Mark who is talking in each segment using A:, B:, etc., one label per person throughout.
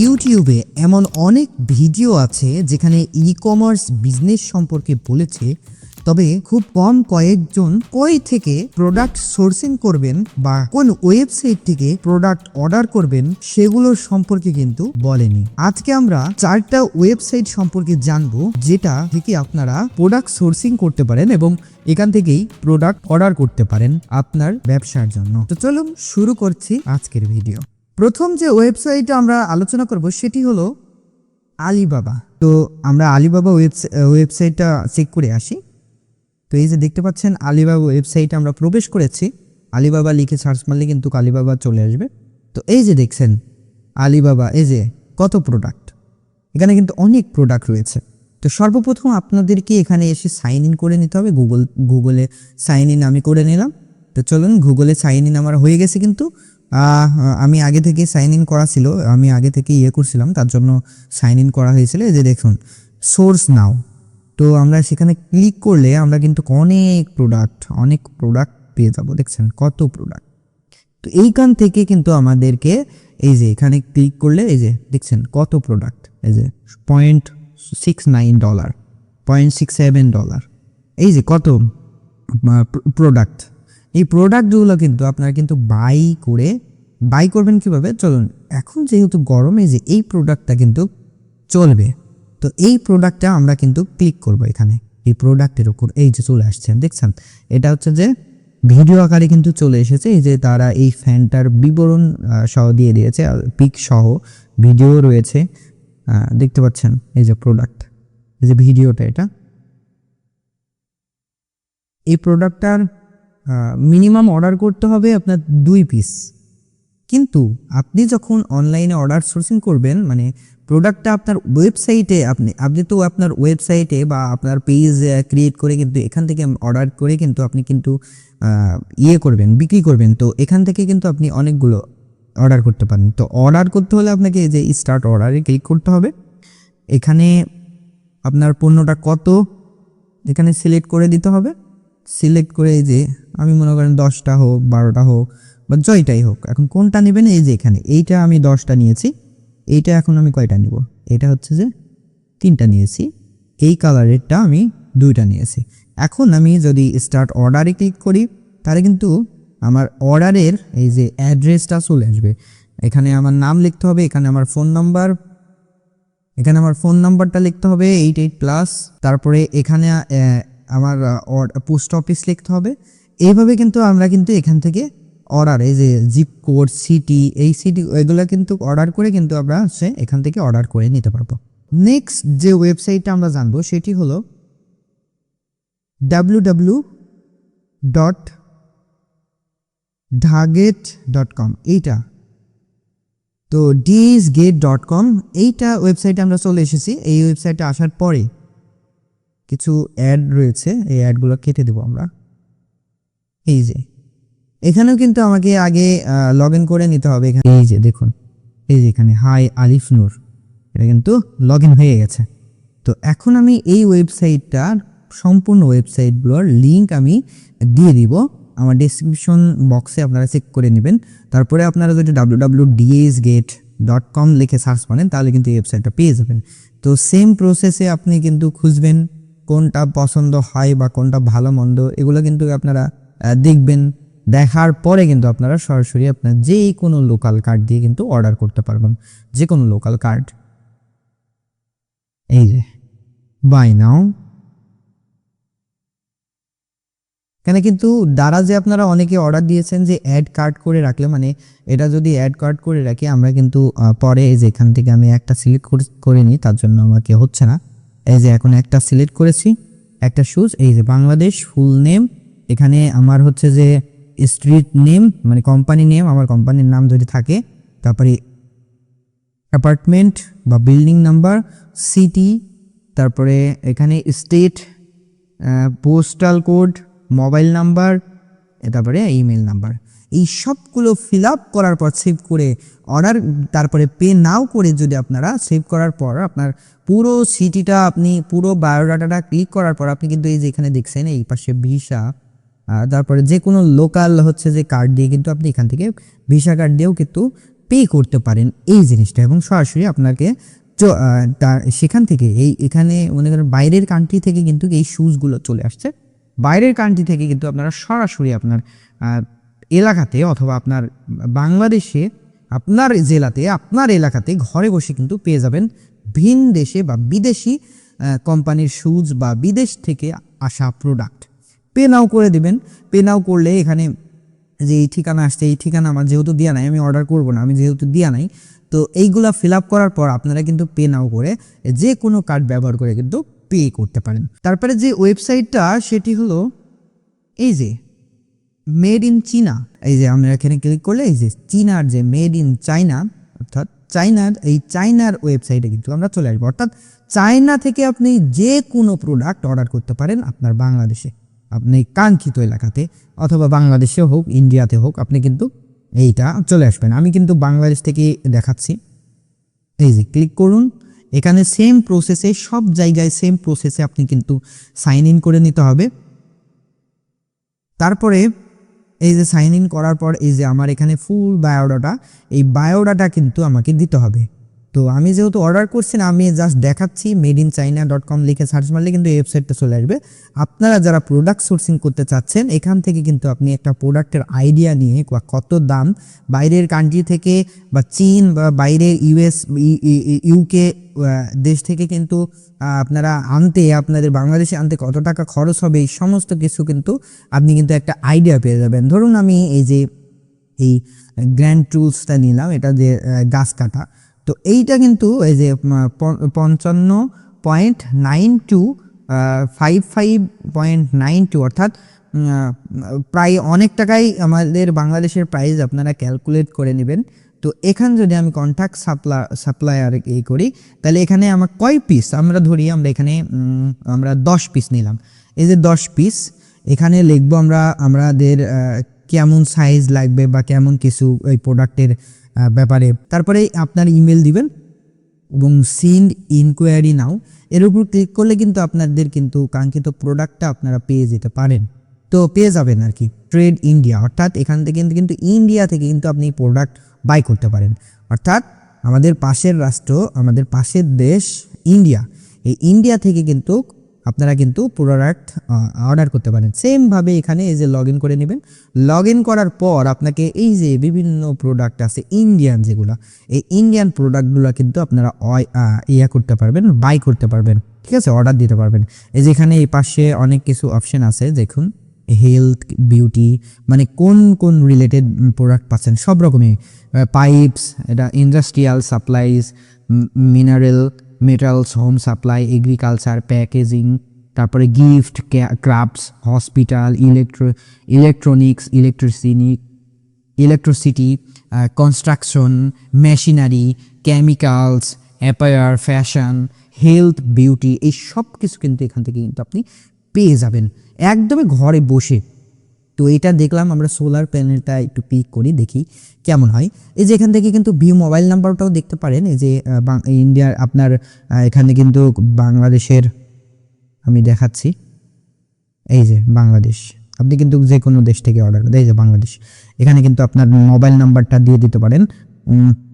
A: ইউটিউবে এমন অনেক ভিডিও আছে যেখানে ই কমার্স বিজনেস সম্পর্কে বলেছে, তবে খুব কম কয়েকজন কই থেকে প্রোডাক্ট সোর্সিং করবেন বা কোন ওয়েবসাইট থেকে প্রোডাক্ট অর্ডার করবেন সেগুলোর সম্পর্কে কিন্তু বলেনি। আজকে আমরা চারটা ওয়েবসাইট সম্পর্কে জানব, যেটা থেকে আপনারা প্রোডাক্ট সোর্সিং করতে পারেন এবং এখান থেকেই প্রোডাক্ট অর্ডার করতে পারেন আপনার ব্যবসার জন্য। তো চলুন শুরু করছি আজকের ভিডিও প্রথম যে ওয়েবসাইট আমরা আলোচনা করব সেটি হলো আলিবাবা। তো আমরা আলিবাবা ওয়েবসাইট ওয়েবসাইটটা চেক করে আসি। তো এই যে দেখতে পাচ্ছেন আলিবাবা ওয়েবসাইটে আমরা প্রবেশ করেছি। আলিবাবা লিখে সার্চ মারলে কিন্তু আলিবাবা চলে আসবে। তো এই যে দেখছেন আলিবাবা, এই যে কত প্রোডাক্ট এখানে কিন্তু অনেক প্রোডাক্ট রয়েছে। তো সর্বপ্রথম আপনাদেরকে এখানে এসে সাইন ইন করে নিতে হবে। গুগল গুগলে সাইন ইন আমি করে নিলাম। তো চলুন গুগলে সাইন ইন আমার হয়ে গেছে কিন্তু। আমি আগে থেকে সাইন ইন করা ছিল, আমি আগে থেকে ইয়ে করছিলাম, তার জন্য সাইন ইন করা হয়েছিল এই যে দেখুন সোর্স নাও তো আমরা সেখানে ক্লিক করলে আমরা কিন্তু অনেক প্রোডাক্ট অনেক প্রোডাক্ট পেয়ে যাব, দেখছেন কত প্রোডাক্ট তো এইখান থেকে কিন্তু আমাদেরকে এই যে এখানে ক্লিক করলে এই যে দেখছেন কত প্রোডাক্ট এই যে point six nine dollar point six seven dollar এই যে কত প্রোডাক্ট এই প্রোডাক্টগুলো কিন্তু আপনারা কিন্তু বাই করে বাই করবেন কীভাবে? চলুন, এখন যেহেতু গরমে যে এই প্রোডাক্টটা কিন্তু চলবে, তো এই প্রোডাক্টটা আমরা কিন্তু ক্লিক করব এখানে। এই প্রোডাক্টের উপর এই যে চলে আসছে, দেখছেন? এটা হচ্ছে যে ভিডিও আকারে কিন্তু চলে এসেছে। এই যে তারা এই ফ্যানটার বিবরণ সহ দিয়ে দিয়েছে পিক সহ ভিডিও রয়েছে। দেখতে পাচ্ছেন? এই যে প্রোডাক্ট এই যে ভিডিওটা এটা। এই প্রোডাক্টটার মিনিমাম অর্ডার করতে হবে আপনার দুই পিস কিন্তু আপনি যখন অনলাইনে অর্ডার সোর্সিং করবেন মানে প্রোডাক্টটা আপনার ওয়েবসাইটে আপনি আপনি তো আপনার ওয়েবসাইটে বা আপনার পেজ ক্রিয়েট করে কিন্তু এখান থেকে অর্ডার করে কিন্তু আপনি কিন্তু ইয়ে করবেন, বিক্রি করবেন। তো এখান থেকে কিন্তু আপনি অনেকগুলো অর্ডার করতে পারেন। তো অর্ডার করতে হলে আপনাকে যে স্টার্ট অর্ডারে ক্লিক করতে হবে। এখানে আপনার পণ্যটা কত, এখানে সিলেক্ট করে দিতে হবে। সিলেক্ট করে যে আমি মনে করেন দশটা হোক, বারোটা হোক বা জয়টাই হোক, এখন কোনটা নেবেন এই যে এখানে? এইটা আমি দশটা নিয়েছি, এইটা এখন আমি কয়টা নিব? এটা হচ্ছে যে তিনটা নিয়েছি, এই কালারেরটা আমি দুইটা নিয়েছি। এখন আমি যদি স্টার্ট অর্ডারে ক্লিক করি, তাহলে কিন্তু আমার অর্ডারের এই যে অ্যাড্রেসটা চলে আসবে। এখানে আমার নাম লিখতে হবে, এখানে আমার ফোন নাম্বার এখানে আমার ফোন নাম্বারটা লিখতে হবে এইট এইট প্লাস তারপরে এখানে আমার পোস্ট অফিস লিখতে হবে এইভাবে কিন্তু আমরা কিন্তু এখান থেকে অর্ডার এই যে জিপ কোড সিটি এই সিটি এগুলো কিন্তু অর্ডার করে কিন্তু আমরা হচ্ছে এখান থেকে অর্ডার করে নিতে পারব। নেক্সট যে ওয়েবসাইটটা আমরা জানব সেটি হলো W W dot DHgate dot com এইটা। তো ডিএস গেট ডট কম এইটা ওয়েবসাইটে আমরা চলে এসেছি। এই ওয়েবসাইটে আসার পরে কিছু অ্যাড রয়েছে, এই অ্যাডগুলো কেটে দেবো আমরা। এই যে, এখানেও কিন্তু আমাকে আগে লগ ইন করে নিতে হবে এখানে। এই যে, দেখুন, এই যে এখানে হাই আলিফ নূর এটা কিন্তু লগ ইন হয়ে গেছে। তো এখন আমি এই ওয়েবসাইটটার সম্পূর্ণ ওয়েবসাইটগুলোর লিঙ্ক আমি দিয়ে দিব। আমার ডিসক্রিপশন বক্সে আপনারা চেক করে নেবেন। তারপরে আপনারা যদি W W DS gate dot com লিখে সার্চ করেন তাহলে কিন্তু এই ওয়েবসাইটটা পেয়ে যাবেন। তো সেম প্রসেসে আপনি কিন্তু খুঁজবেন, কোনটা পছন্দ হয় বা কোনটা ভালো, মন্দ, এগুলো কিন্তু আপনারা দেখবেন, দেখার পরে কিন্তু আপনারা সরাসরি আপনার যে কোনো লোকাল কার্ড দিয়ে কিন্তু অর্ডার করতে পারবেন। যে কোনো লোকাল কার্ড এই যে বাই নাও এখানে কিন্তু দ্বারা যে আপনারা অনেকে অর্ডার দিয়েছেন যে অ্যাড কার্ড করে রাখলে মানে এটা যদি অ্যাড কার্ড করে রাখি, আমরা কিন্তু পরে এই যে এখান থেকে আমি একটা সিলেক্ট করে নিই, তার জন্য আমাকে হচ্ছে না। এই যে এখন একটা সিলেক্ট করেছি, একটা শুজ এই যে বাংলাদেশ ফুল নেম এখানে আমার হচ্ছে যে স্ট্রিট নেম মানে কোম্পানি নেম আমার কোম্পানির নাম যদি থাকে, তারপরে অ্যাপার্টমেন্ট বা বিল্ডিং নাম্বার সিটি তারপরে এখানে state postal code mobile number তারপরে ইমেল নাম্বার এই সবগুলো ফিল আপ করার পর সেভ করে অর্ডার তারপরে পে নাও করে যদি আপনারা সেভ করার পর আপনার পুরো সিটিটা আপনি, পুরো বায়োডাটাটা ক্লিক করার পর আপনি কিন্তু এই যে এখানে দেখছেন, এই পাশে ভিসা তারপরে যে কোনো লোকাল হচ্ছে যে কার্ড দিয়ে কিন্তু আপনি এখান থেকে ভিসা কার্ড দিয়েও কিন্তু পে করতে পারেন এই জিনিসটা এবং সরাসরি আপনাকে সেখান থেকে এই এখানে মনে করেন বাইরের কান্ট্রি থেকে কিন্তু এই শ্যুজগুলো চলে আসছে। বাইরের কান্ট্রি থেকে কিন্তু আপনারা সরাসরি আপনার এলাকাতে অথবা আপনার বাংলাদেশে, আপনার জেলাতে, আপনার এলাকাতে ঘরে বসে কিন্তু পেয়ে যাবেন ভিন দেশে বা বিদেশি কোম্পানির শ্যুজ বা বিদেশ থেকে আসা প্রোডাক্ট পে নাও করে দিবেন। পে নাও করলে এখানে যে এই ঠিকানা আসছে, এই ঠিকানা আমার যেহেতু দেওয়া নাই, আমি অর্ডার করব না, আমি যেহেতু দেওয়া নাই, তো এইগুলা ফিল আপ করার পর আপনারা কিন্তু পে নাও করে যে কোনো কার্ড ব্যবহার করে কিন্তু পে করতে পারেন। তারপরে যে ওয়েবসাইটটা সেটি হলো এই যে মেড ইন চীনা এই যে আমরা এখানে ক্লিক করলে এই যে চীনার যে মেড ইন চাইনা অর্থাৎ চাইনার এই চাইনার ওয়েবসাইটে কিন্তু আমরা চলে আসব। অর্থাৎ চায়না থেকে আপনি যে কোনো প্রোডাক্ট অর্ডার করতে পারেন আপনার বাংলাদেশে। আপনি কাঙ্ক্ষিত এলাকাতে, অথবা বাংলাদেশে হোক, ইন্ডিয়াতে হোক, আপনি কিন্তু এইটা চলে আসবেন। আমি কিন্তু বাংলাদেশ থেকে দেখাচ্ছি। এই যে ক্লিক করুন। এখানে সেম প্রসেসে সব জায়গায় সেম প্রসেসে আপনি কিন্তু সাইন ইন করে নিতে হবে। তারপরে এই যে সাইন ইন করার পর, এই যে আমার এখানে ফুল বায়োডাটা এই বায়োডাটা কিন্তু আমাকে দিতে হবে। তো আমি যেহেতু অর্ডার করছি না, আমি জাস্ট দেখাচ্ছি made in China dot com লিখে সার্চ মারলে কিন্তু এই ওয়েবসাইটটা চলে আসবে। আপনারা যারা প্রোডাক্ট সোর্সিং করতে চাচ্ছেন, এখান থেকে কিন্তু আপনি একটা প্রোডাক্টের আইডিয়া নিয়ে বা কত দাম, বাইরের কান্ট্রি থেকে বা চীন বা বাইরের ইউএস ইউকে দেশ থেকে কিন্তু আপনারা আনতে, আপনাদের বাংলাদেশে আনতে কত টাকা খরচ হবে, এই সমস্ত কিছু কিন্তু আপনি কিন্তু একটা আইডিয়া পেয়ে যাবেন। ধরুন আমি এই যে, এই গ্র্যান্ড টুলসটা নিলাম, এটা যে গাছ কাটা। তো এইটা কিন্তু এই যে পঞ্চান্ন point nine two five five point nine two, অর্থাৎ প্রায় অনেক টাকাই আমাদের বাংলাদেশের প্রাইস আপনারা ক্যালকুলেট করে নেবেন। তো এখান যদি আমি কন্ট্যাক্ট সাপ্লা সাপ্লায়ার এই করি, তাহলে এখানে আমার কয় পিস আমরা ধরি, আমরা এখানে আমরা দশ পিস নিলাম। এই যে দশ পিস এখানে লিখব আমরা, আমাদের কেমন সাইজ লাগবে বা কেমন কিছু ওই প্রোডাক্টের ব্যাপারে। তারপরে আপনার ইমেল দিবেন এবং সিন্ড ইনকোয়ারি নাও এর উপর ক্লিক করলে কিন্তু আপনাদের কিন্তু কাঙ্ক্ষিত প্রোডাক্টটা আপনারা পেয়ে যেতে পারেন। তো পেয়ে যাবেন আর কি। ট্রেড ইন্ডিয়া অর্থাৎ এখান থেকে কিন্তু কিন্তু ইন্ডিয়া থেকে কিন্তু আপনি প্রোডাক্ট বাই করতে পারেন। অর্থাৎ আমাদের পাশের রাষ্ট্র, আমাদের পাশের দেশ ইন্ডিয়া এই ইন্ডিয়া থেকে কিন্তু আপনারা কিন্তু প্রোডাক্ট অর্ডার করতে পারেন। সেমভাবে এখানে এই যে লগ করে নেবেন। লগ করার পর আপনাকে এই যে বিভিন্ন প্রোডাক্ট আছে ইন্ডিয়ান যেগুলো, এই ইন্ডিয়ান প্রোডাক্টগুলো কিন্তু আপনারা ইয়া করতে পারবেন বাই করতে পারবেন। ঠিক আছে? অর্ডার দিতে পারবেন। এই যে এখানে এই পাশে অনেক কিছু অপশন আছে, দেখুন। হেলথ বিউটি মানে কোন কোন রিলেটেড প্রোডাক্ট পাচ্ছেন, সব রকমই। পাইপস এটা industrial supplies mineral metals home supply agriculture packaging তারপরে gift crafts hospital electro electronics electricity electricity construction machinery chemicals apparel fashion health beauty এই সব কিছু কিন্তু এখান থেকে কিন্তু আপনি পেয়ে যাবেন। একদমই ঘরে বসে তো এটা দেখলাম, আমরা সোলার প্যানেলটা একটু ক্লিক করি, দেখি কেমন হয়। এই যে এখান থেকে কিন্তু ভিউ মোবাইল নাম্বারটাও দেখতে পারেন। এই যে ইন্ডিয়ার আপনার এখানে কিন্তু বাংলাদেশের, আমি দেখাচ্ছি। এই যে, বাংলাদেশ। আপনি কিন্তু যে কোনো দেশ থেকে অর্ডার এই যে, বাংলাদেশ। এখানে কিন্তু আপনার মোবাইল নাম্বারটা দিয়ে দিতে পারেন।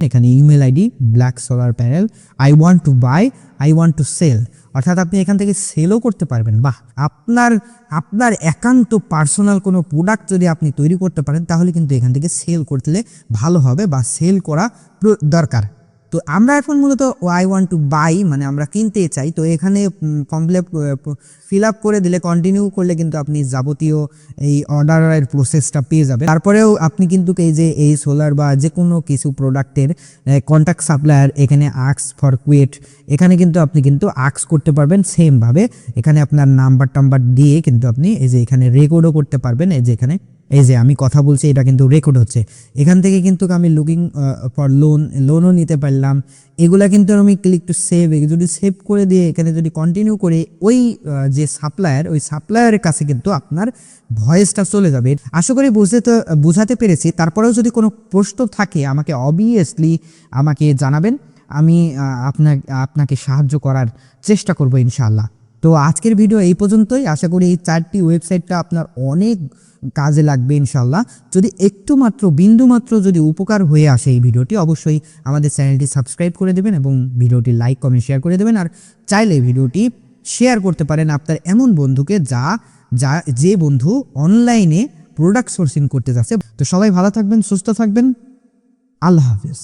A: এখানে email ID black solar panel I want to buy I want to sell অর্থাৎ আপনি এখান থেকে সেলও করতে পারবেন। বা আপনার আপনার একান্ত পার্সোনাল কোনো প্রোডাক্ট যদি আপনি তৈরি করতে পারেন, তাহলে কিন্তু এখান থেকে সেল করতে ভালো হবে বা সেল করা দরকার। তো আমরা এখন মূলত আই ওয়ান্ট টু বাই মানে আমরা কিনতে চাই। তো এখানে কমপ্লেট ফিল আপ করে দিলে কন্টিনিউ করলে কিন্তু আপনি যাবতীয় এই অর্ডারের প্রসেসটা পেয়ে যাবেন। তারপরেও আপনি কিন্তু এই যে, এই সোলার বা যে কোনো কিছু প্রোডাক্টের কন্ট্যাক্ট সাপ্লায়ার এখানে আক্স ফর কুয়েট এখানে কিন্তু আপনি কিন্তু আক্স করতে পারবেন সেমভাবে এখানে আপনার নাম্বার টাম্বার দিয়ে কিন্তু আপনি এই যে, এখানে রেকর্ডও করতে পারবেন। এই যে এখানে এই যে আমি কথা বলছি, এটা কিন্তু রেকর্ড হচ্ছে। এখান থেকে কিন্তু আমি লুকিং ফর লোন লোনও নিতে পারলাম। এগুলা কিন্তু আমি ক্লিক টু সেভ যদি সেভ করে দিয়ে এখানে যদি কন্টিনিউ করে, ওই যে সাপ্লায়ার ওই সাপ্লায়ারের কাছে কিন্তু আপনার ভয়েসটা চলে যাবে। আশা করি বুঝতে বোঝাতে পেরেছি। তারপরেও যদি কোনো প্রশ্ন থাকে, আমাকে অবভিয়াসলি আমাকে জানাবেন। আমি আপনার আপনাকে সাহায্য করার চেষ্টা করব ইনশাআল্লাহ। তো আজকের ভিডিও এই পর্যন্তই। আশা করি এই চারটি ওয়েবসাইটটা আপনার অনেক কাজে লাগবে ইনশাল্লাহ যদি একটু মাত্র, বিন্দু মাত্র যদি উপকার হয়ে আসে এই ভিডিওটি, অবশ্যই আমাদের চ্যানেলটি সাবস্ক্রাইব করে দেবেন এবং ভিডিওটি লাইক, কমেন্ট, শেয়ার করে দেবেন। আর চাইলে ভিডিওটি শেয়ার করতে পারেন আপনার এমন বন্ধুকে যা যা, যে বন্ধু অনলাইনে প্রোডাক্ট সোর্সিং করতে যাচ্ছে। তো সবাই ভালো থাকবেন, সুস্থ থাকবেন। আল্লাহ হাফিজ।